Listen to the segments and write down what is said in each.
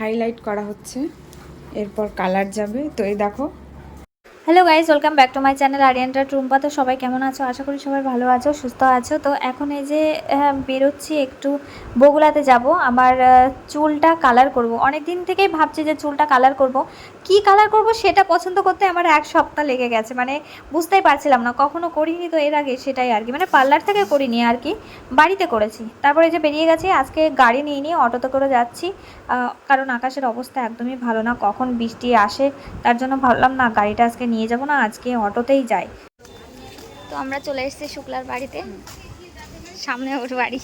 Highlight করা হচ্ছে। এরপর কালার যাবে। তো এই দেখো hello guys welcome back to my channel আরিয়ানটা Tumpa তো সবাই কেমন আছো? আশা করি সবাই ভালো আছো, সুস্থ আছো। তো এখন এই যে বেরোচ্ছি একটু বগুলাতে যাব। আমার চুলটা কালার করব। অনেক দিন থেকেই ভাবছি যে চুলটা কালার করব। কি কালার করব সেটা পছন্দ করতে আমার এক সপ্তাহ লেগে গেছে। মানে বুঝতেই পারছিলাম না, কখনো করিনি তো এর আগে সেটাই আর কি। মানে পার্লার থেকে করিনি আর কি, বাড়িতে করেছি। তারপরে যে বেরিয়ে গেছি, আজকে গাড়ি নিয়ে নিয়ে অটোতে করে যাচ্ছি। কারণ আকাশের অবস্থা একদমই ভালো না, কখন বৃষ্টি আসে তার জন্য ভাবলাম না গাড়িটা আজকে নিয়ে যাব না আজকে অটোতেই যাই। তো আমরা চলে এসেছি শুক্লার বাড়িতে। সামনে ওর বাড়ি।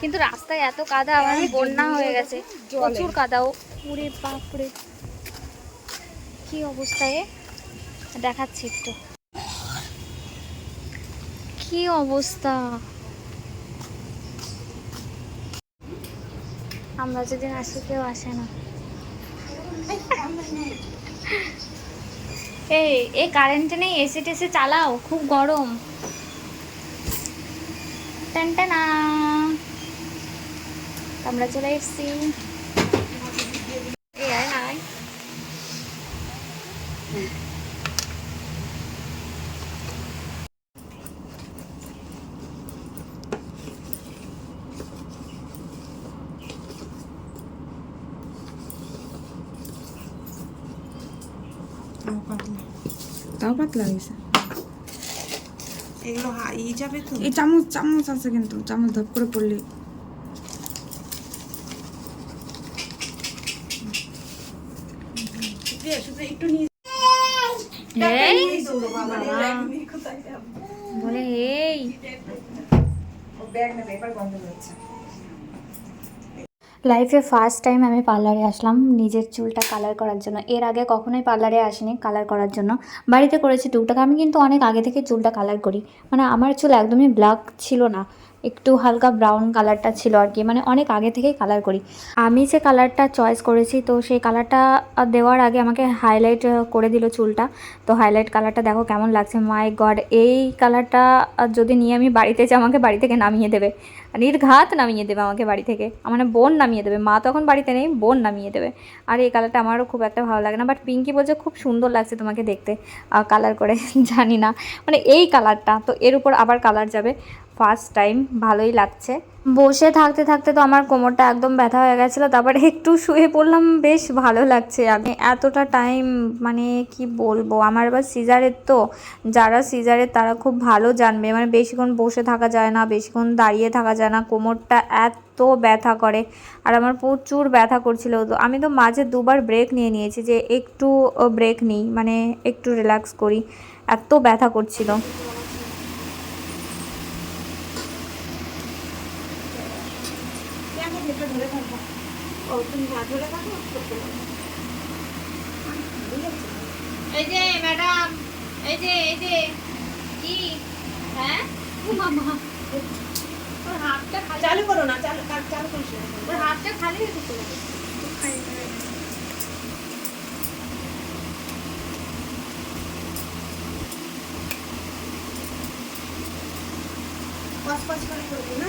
কিন্তু রাস্তায় এত কাদা আমার বন্যা হয়ে গেছে। প্রচুর কাদা ও। পুরে বাপরে। কি অবস্থায় দেখাচ্ছি একটু। কি অবস্থা? আমরা যদি আসি কেউ আসে না। এই এই কারেন্ট নেই এসি টেসি চালাও খুব গরম। টানটানা। আমরা চলে এসেছি এই আয় আয় তাও পাতলা তাও পাতলা এগুলো যাবে তো। এই চামচ চামচ আছে কিন্তু চামচ ধপ করে পড়লে একটু নিয়ে। বলে এই। ব্যাগ নেবে এবার বন্ধ হচ্ছে লাইফে ফার্স্ট টাইম আমি পার্লারে আসলাম, নিজের চুলটা কালার করার জন্য। এর আগে কখনোই পার্লারে আসিনি কালার করার জন্য। বাড়িতে করেছি টুকটাক, আমি কিন্তু অনেক আগে থেকে চুলটা কালার করি। মানে আমার চুল একদমই ব্ল্যাক ছিল না। একটু হালকা ব্রাউন কালারটা ছিল আর কি মানে অনেক আগে থেকেই কালার করি। আমি যে কালারটা চয়েস করেছি, তো সেই কালারটা দেওয়ার আগে আমাকে হাইলাইট করে দিল চুলটা। তো হাইলাইট কালারটা দেখো কেমন লাগছে। মাই গড এই কালারটা যদি নিয়ে আমি বাড়িতে যাই, আমাকে বাড়ি থেকে নামিয়ে দেবে। নির্ঘাত নামিয়ে দেবে আমাকে বাড়ি থেকে। মানে বোন নামিয়ে দেবে। মা তখন বাড়িতে নেই, বোন নামিয়ে দেবে। আর এই কালারটা আমারও খুব একটা ভালো লাগে না। বাট পিঙ্কি বলছে, খুব সুন্দর লাগছে তোমাকে দেখতে কালার করে। জানি না। মানে এই কালারটা তো এর উপর আবার কালার যাবে। ফার্স্ট টাইম, ভালোই লাগছে। বসে থাকতে থাকতে তো আমার কোমরটা একদম ব্যথা হয়ে গেছিল, তারপরে একটু শুয়ে পড়লাম, বেশ ভালো লাগছে। আমি এতটা টাইম মানে কি বলব, আমার আবার সিজারের তো, যারা সিজারের তারা খুব ভালো জানবে। মানে বেশিক্ষণ বসে থাকা যায় না, বেশিক্ষণ দাঁড়িয়ে থাকা যায় না, কোমরটা এত ব্যথা করে। আর আমার প্রচুর ব্যথা করছিল। তো আমি তো মাঝে দুবার ব্রেক নিয়ে নিয়েছি যে একটু ব্রেক নিই মানে একটু রিল্যাক্স করি। এত ব্যথা করছিল। এই যে ম্যাডাম এই যে এই যে কি হ্যাঁ ও মামা ওর হাতটা খালি চালু করো না চালু কাজ চালু করিস না। ওর হাতটা খালি রেখে চলে পাঁচ পাঁচ করে করব না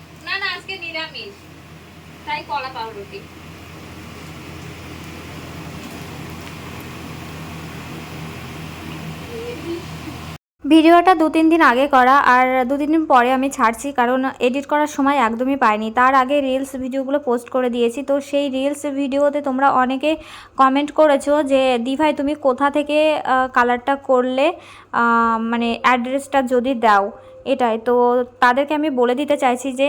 না না, আজকে নিরামিষ। তাই কলা পাউরুটি। ভিডিওটা দু তিন দিন আগে করা, আর দু তিন দিন পরে আমি ছাড়ছি, কারণ এডিট করার সময় একদমই পাইনি। তার আগে রিলস ভিডিওগুলো পোস্ট করে দিয়েছি, তো সেই রিলস ভিডিওতে তোমরা অনেকে কমেন্ট করেছ যে দিভাই তুমি কোথা থেকে কালারটা করলে মানে অ্যাড্রেসটা যদি দাও। এটাই। তো তাদেরকে আমি বলে দিতে চাইছি যে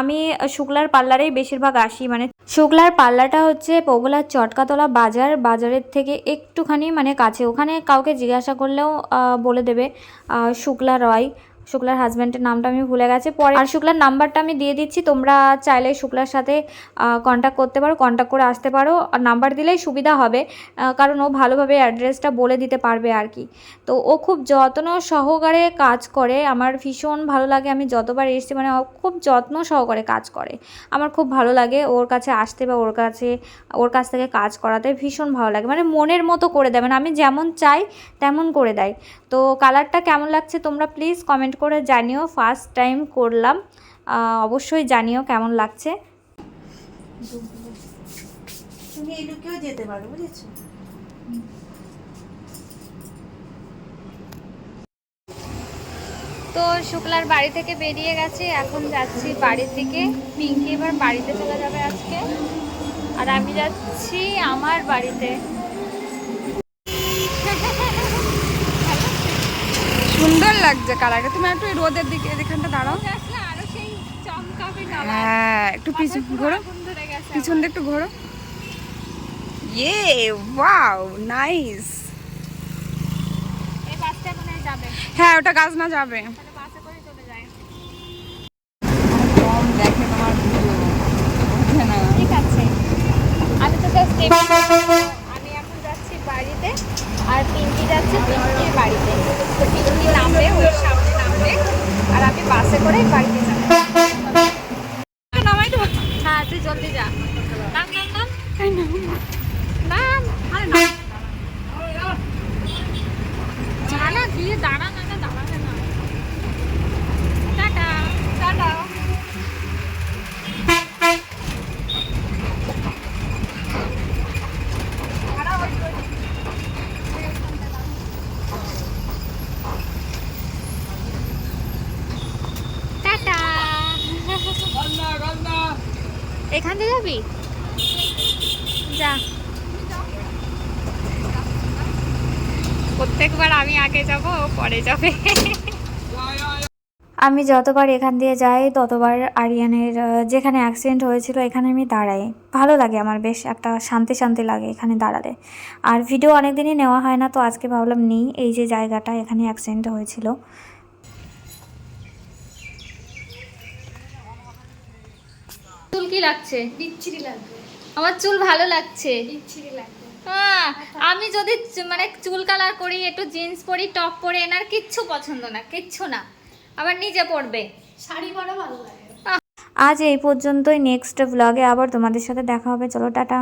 আমি শুক্লার পার্লারেই বেশিরভাগ আসি। মানে শুক্লার পার্লারটা হচ্ছে পগলার চটকাতলা বাজার। বাজারের থেকে একটুখানি মানে কাছে। ওখানে কাউকে জিজ্ঞাসা করলেও বলে দেবে শুক্লা রয়। শুক্লার হাজব্যান্ডের নামটা আমি ভুলে গেছি। পরে আর শুক্লার নাম্বারটা আমি দিয়ে দিচ্ছি, তোমরা চাইলে শুক্লার সাথে কন্ট্যাক্ট করতে পারো কন্ট্যাক্ট করে আসতে পারো। আর নাম্বার দিলেই সুবিধা হবে কারণ ও ভালোভাবে অ্যাড্রেসটা বলে দিতে পারবে আর কি। তো ও খুব যত্ন সহকারে কাজ করে, আমার ভীষণ ভালো লাগে, আমি যতবার এসেছি মানে ও খুব যত্ন সহকারে কাজ করে। আমার খুব ভালো লাগে ওর কাছে আসতে বা ওর কাছে, ওর কাছ থেকে কাজ করাতে ভীষণ ভালো লাগে। মানে মনের মতো করে দেয় মানে আমি যেমন চাই তেমন করে দেয়। তো কালারটা কেমন লাগছে তোমরা প্লিজ কমেন্ট করে জানিও ফার্স্ট টাইম করলাম। অবশ্যই জানিও কেমন লাগছে। তুমি এই যেতে পারো বুঝেছ? তো শুক্লার বাড়ি থেকে বেরিয়ে গেছে এখন যাচ্ছি বাড়ির দিকে। পিঙ্কি এবার বাড়িতে চলে যাবে আজকে। আর আমি যাচ্ছি আমার বাড়িতে। সুন্দর লাগছে কালারটা। তুমি একটু রোদের দিকে এখানটা দাঁড়াও। হ্যাঁ একটু পিছন ঘোরো। পিছন দিয়ে একটু ঘোরো। ইয়ে ওয়াও নাইস। হয় ওটা গাছ না যাবে দেখে তোমার না। ঠিক আছে। আমি তো আমি এখন যাচ্ছি বাড়িতে। আর পিঙ্কি যাচ্ছে পিঙ্কির বাড়িতে। তো পিঙ্কি নামবে ওই সামনে নামবে। আর আমি বাসে করে বাড়িতে যাব নামাই দেবো হ্যাঁ তুই জলদি যা নাম নাম নাম নাম আরে নাম জানা দিয়ে দাঁড়া না না দাঁড়াবে না টাটা টাটা টাটা এখান থেকে যাবি? যা। প্রত্যেকবার আমি আগে যাব পরে যাবে। আমি যতবার এখান দিয়ে যাই, ততবার আরিয়ানের যেখানে অ্যাক্সিডেন্ট হয়েছিল, এখানে আমি দাঁড়াই। ভালো লাগে আমার, বেশ একটা শান্তি শান্তি লাগে এখানে দাঁড়ালে। আর ভিডিও অনেক দিনই নেওয়া হয় না, তো আজকে ভাবলাম নেই। এই যে জায়গাটা এখানে অ্যাক্সিডেন্ট হয়েছিল। চুল কি লাগছে। বিচ্ছিরি লাগবে। আমার চুল ভালো লাগছে। বিচ্ছিরি লাগবে। হ্যাঁ, আমি যদি মানে চুল কালার করি একটু জিন্স পরি টপ পরে এনার কিচ্ছু পছন্দ না কিচ্ছু না। আবার নিজে পরবে। শাড়ি পরা ভালো লাগে। আজ এই পর্যন্তই। নেক্সট ব্লগে আবার তোমাদের সাথে দেখা হবে। চলো টাটা।